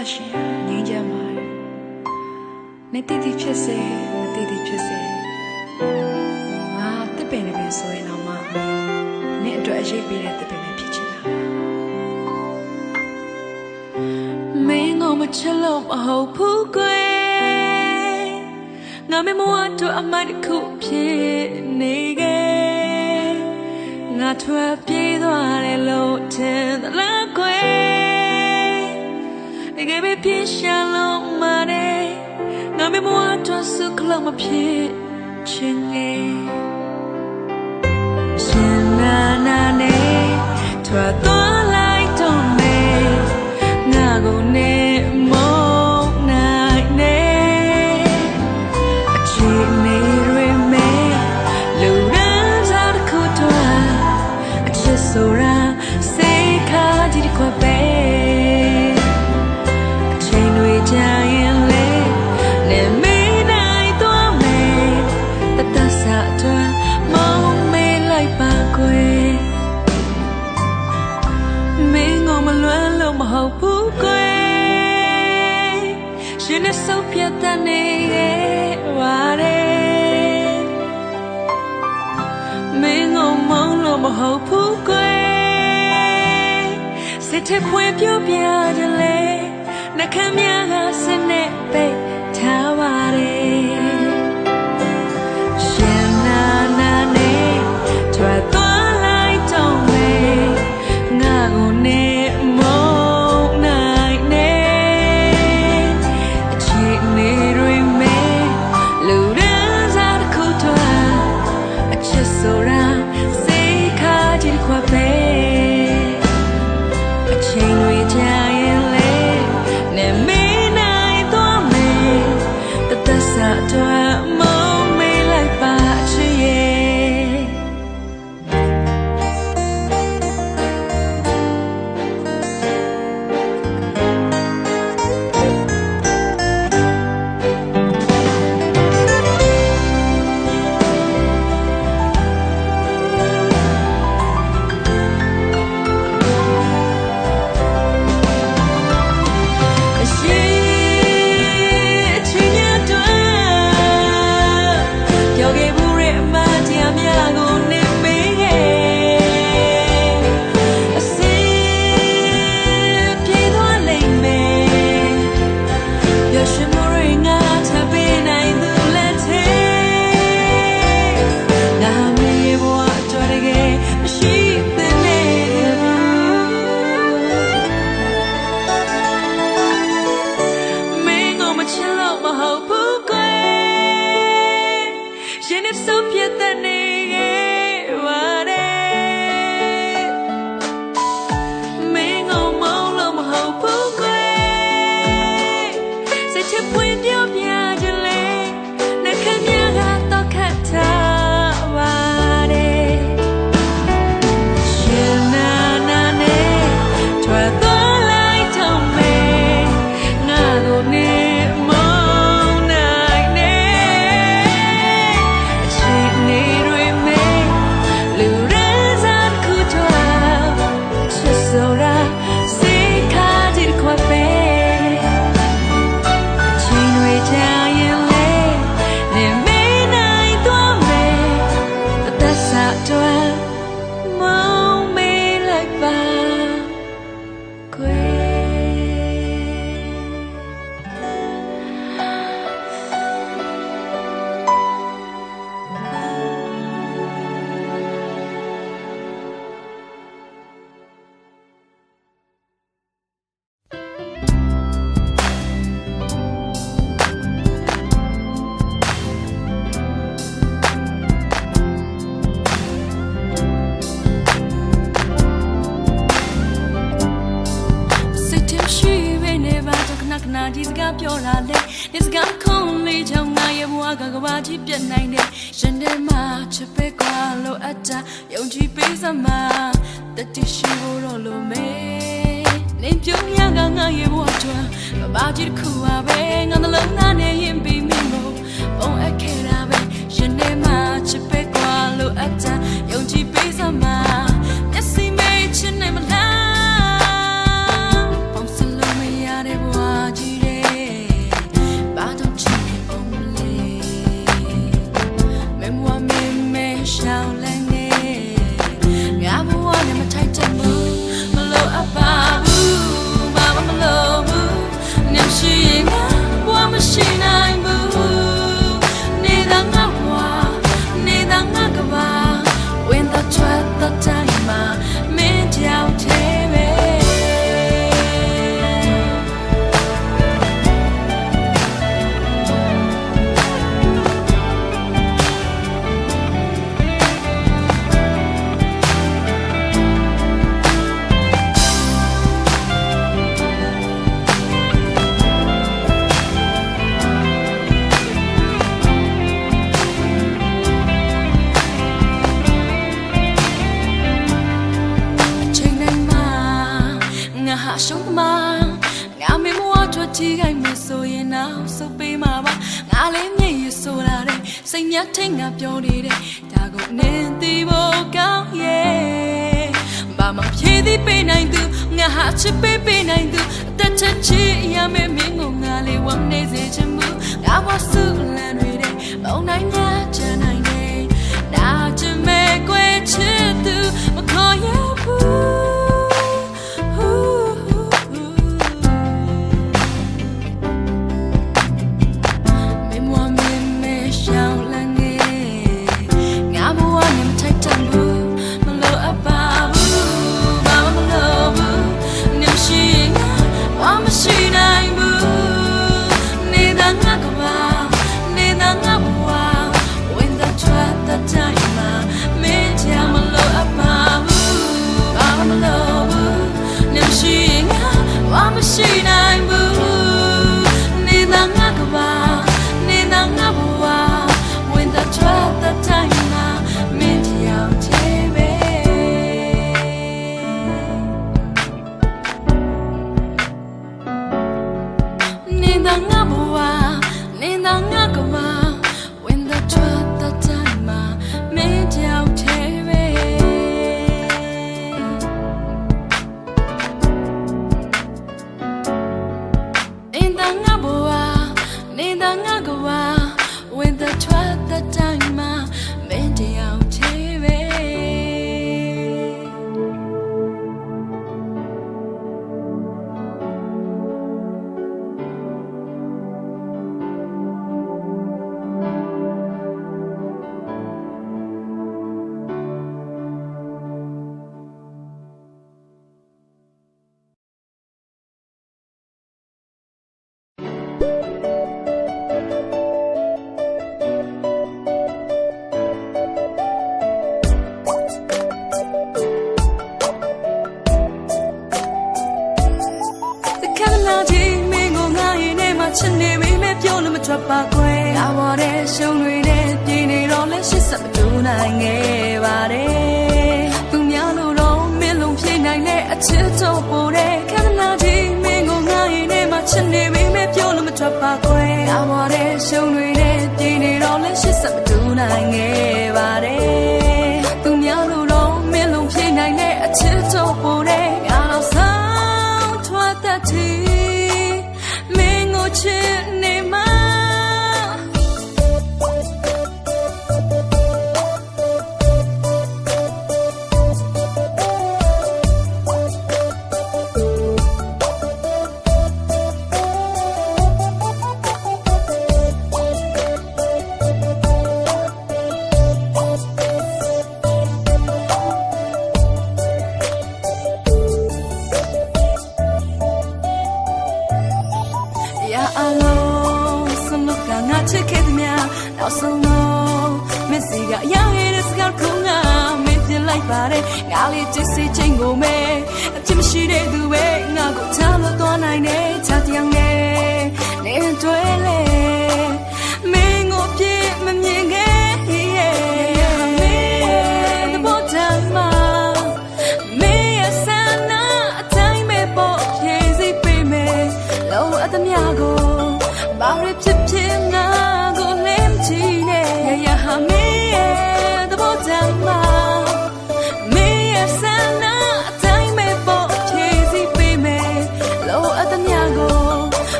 သက်ရှင်ငြိမ်းချမ်းပါတယ်နေတိတိဖြစ်စေမတိတိဖြစ်စေငါတစ်ပင်တစ်ပင်ဆိုရင်တော့မှနေအတွက်အရေးပေးတဲ့တစ်ပင်ပဲဖြစ်ချင်တာမင်းငေါမချစ်လို့မဟုတ်ဘူးကွယ်ငါမမဝတ်တော့အမတ်တစ်ခုဖြစ်နေခဲ့ငါထွက်ပြေးသွားတယ်လို့ထင်သလားကွယ် တကယ်ပဲပြင်းရှာလို့မတဲ့ငါမမဝတ်တော့စုကလုံးမဖြစ်ချင်လေရှင်နာနာနဲ့ထွက်သွား မင်းကမလွမ်းလို့မဟုတ်ဘူးကွယ်ရှင်နဲ့ဆုံးဖြတ်တဲ့နေရဲ့ပါတယ်မင်းကမောင်းလို့မဟုတ်ဘူးကွယ်စစ်ထဖွင့်ပြပြကြလေနှခမ်းများကစနဲ့ပိတ်ထားပါတ သ ပြောလာလေဒီစကားခုံးလေးချောင်းငါရဲ့ဘဝကကဘာကြီးပြတ်နိုင်တယ်ရှင်ထဲမှာချစ်ပဲကွာလို့အတာယုံကြည်ပေးစမှာတတိရှိဖို့တော့လို့မေနေပြုံးရကငါရဲ့ဘဝချွမ်းကဘာကြီးတစ်ခုပါပဲငါနှလုံးသားနဲ့ရင်ပြီးမိမို့ပုံအပ်ခဲ့တာပဲရှင်ထဲမှာချစ်ပဲကွာလို့အတာယုံကြည်ပေးစမှာမျက်စိမေးချင်နေမလား လေးမြည်ရဆိုတာတဲ့စိတ်များထိတ်ငါပြောနေတဲ့ဒါကိုနင်းသိဖို့ကောင်းရဲ့ဘာမှဖြည့်သိပေးနိုင်သူငါဟာချစ်ပေးပေးနိုင်သူအသက်ချက်ချစ်ရမယ်မင်းကိုငါလေးဝမ်းနေစေချင်မှုဒါဝဆူလန်တွေတဲ့ဘုံနိုင်များချင်နိုင်တယ်ဒါချင်မဲ့ကွယ်ချစ်သူမခေါ်ရ ရပါတယ်ရှုံတွေနဲ့ပြည်နေတော့လဲရှစ်ဆက်မတူနိုင်ငယ်ပါတယ်သူများလိုလုံးမင်းလုံးဖြေနိုင်တဲ့အချစ်တော့ပုံနဲ့ ဆုံးတော့မစ်စီကအရာဟဲ့တဲ့စကားကိုငါမင်းပြလိုက်ပါတယ်ငါလေးချစ်စီချိန်ကိုမဲအချစ်မရှိတဲ့သူပဲငါကိုချမ်းလို့တော့နိုင်တယ်ချာတယောက်နဲ့နေတွေ့လေ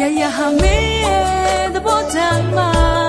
ရရဟာမင်းရဲ့သဘောတရားမှာ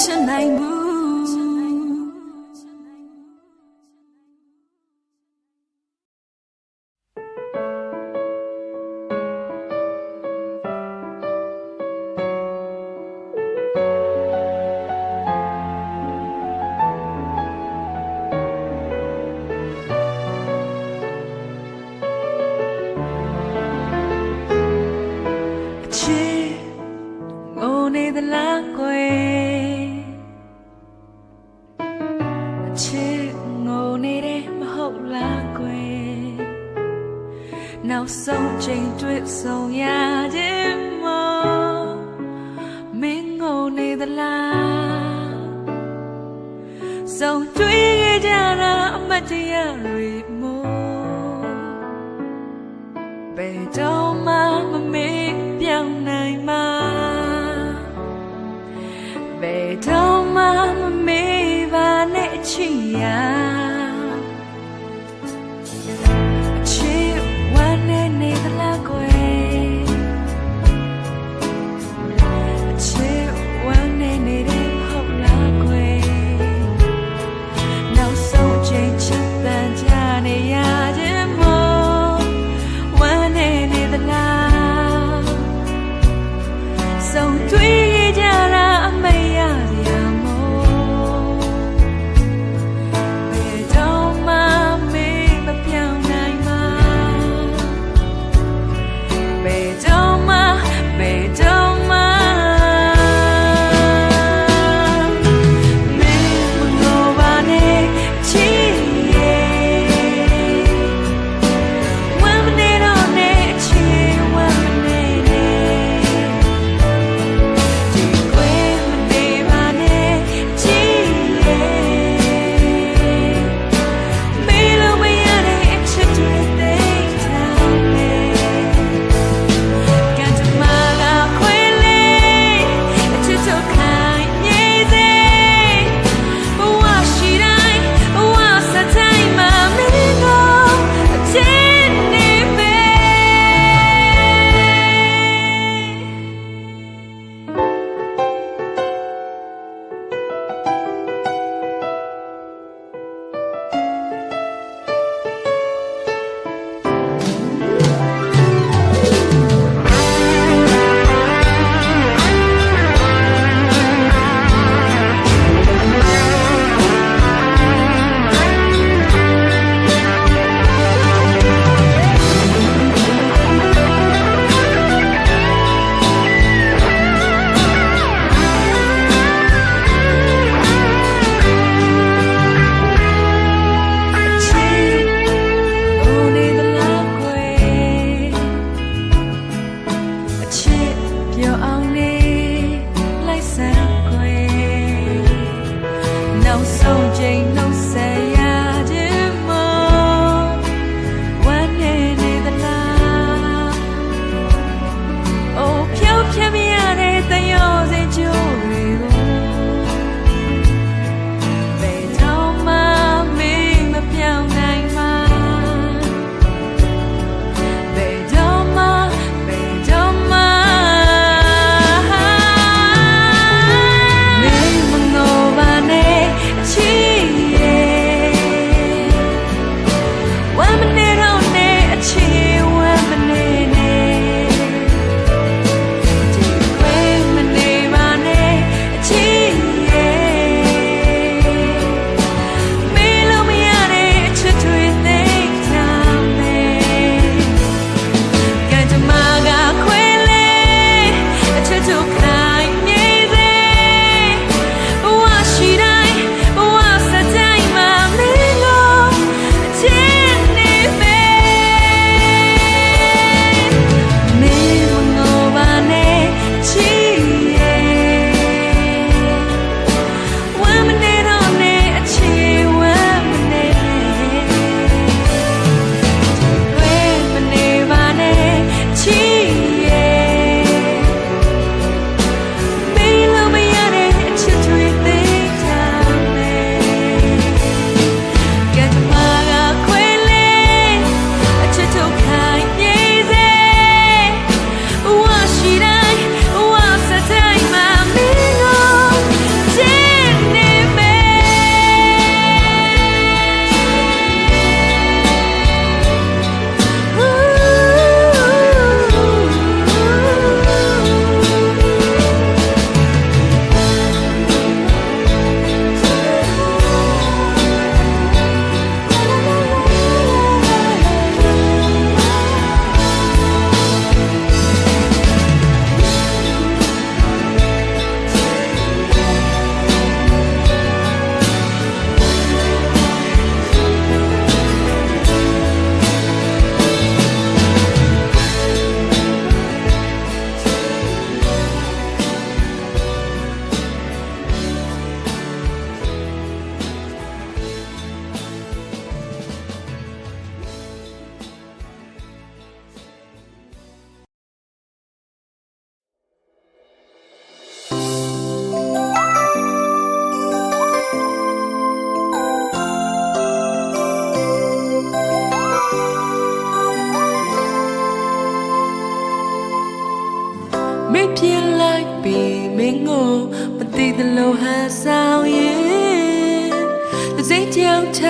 ချနိုင်ဘူး တွေ့ဆုံရခြင်းမမင်းငုံနေသလားဆုံတွေ့ကြတာအမတရားတွေမို့ဘယ်တော့မှမမေ့ပြောင်းနိုင်မှာဘယ်တော့မှမမေ့ပါနဲ့အချစ်ရာ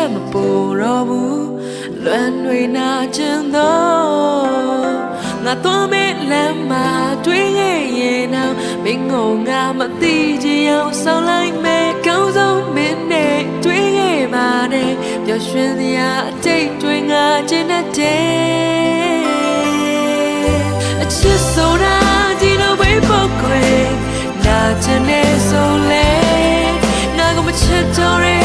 ကြောက်ထက်မပူတော့ဘူးလွမ်းတွေနာကျင်တော့ငါတော့မဲလမ်းမှာတွေ့ခဲ့ရင်တော့မင်းငုံငါမသိချင်အောင်ဆောင်လိုက်မယ်ကောင်းဆုံးမင်းနဲ့တွေ့ခဲ့ပါနဲ့ပျော်ရွှင်စရာအတိတ်တွေငါကျင်တတ်တယ်အချစ်ဆိုတာဒီလိုပဲပုတ်ခွေနာချင်နေဆိုလေငါကမချစ်တော့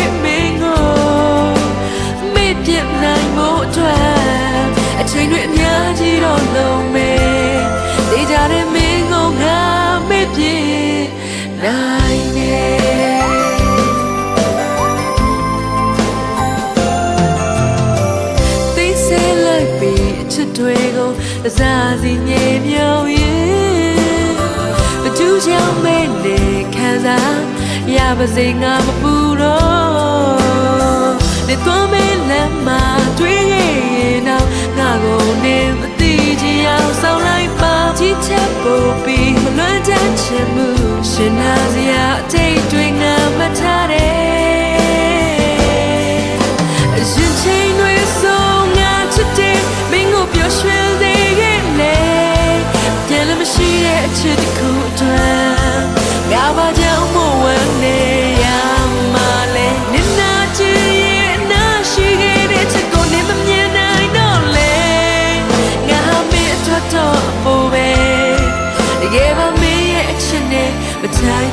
ပါစေငါမပူတော့နေတော့မဲလမ်းမှာတွေ့ခဲ့ရင်တော့ငါကိုနေမသိချင်အောင်ဆောင်လိုက်ပါချစ်ချက်ပို့ပြီးမလွမ်းတမ်းချင်မှုရှင်နာစရာ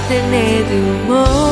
ထိုက်တဲ့